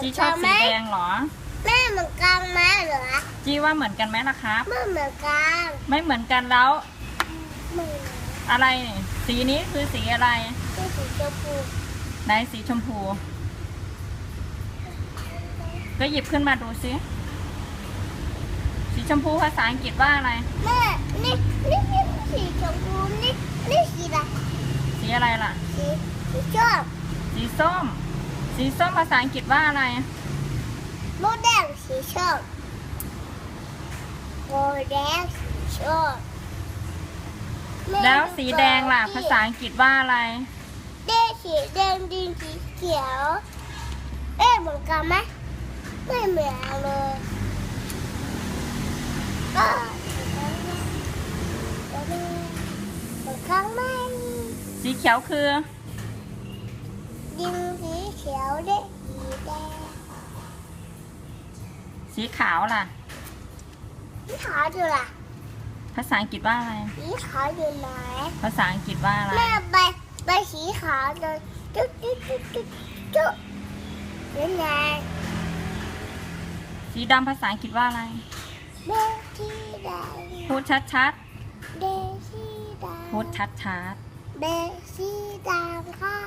จีชอบสีแดงเหรอ แม่เหมือนกันไหมเหรอจีว่าเหมือนกันไหมล่ะครับไม่เหมือนกัน ไม่เหมือนกันแล้วไม่เหมือนอะไรนี่สีนี้คือสีอะไรที่สีชมพูไหนสีชมพู ก็หยิบขึ้นมาดูสิสีชมพูภาษาอังกฤษว่าอะไร แม่ นี่ นี่นี่สีชมพู นี่ นี่สีอะไร สีอะไรล่ะ สีสีชมสีส้ม สีส้มภาษาอังกฤษว่าอะไรโมแดงสีชมโมแดงสีชมม่แล้วสีแดงล่ะ ภาษาอังกฤษว่าอะไร แดงสีแดงดินสีเขียว เอ๊ะเหมือนกันไหมไม่เหมือนเลยก็เหมือนกันไหมสีเขียวคือ ดินสีเขียวเด็กสีแดงสีขาวล่ะ สีขาวอยู่ล่ะภาษาอังกฤษว่าอะไร สีขาวอยู่ไหนภาษาอังกฤษว่าอะไร แม่ไปไปสีขาวเลยจุ๊บจุ๊บจุ๊บจุ๊บจุ๊บยังไงสีดำภาษาอังกฤษว่าอะไร เด็กสีแดงพูดชัดเด็กสีแดงๆพูดชัดเด็กสีแดงค่ะ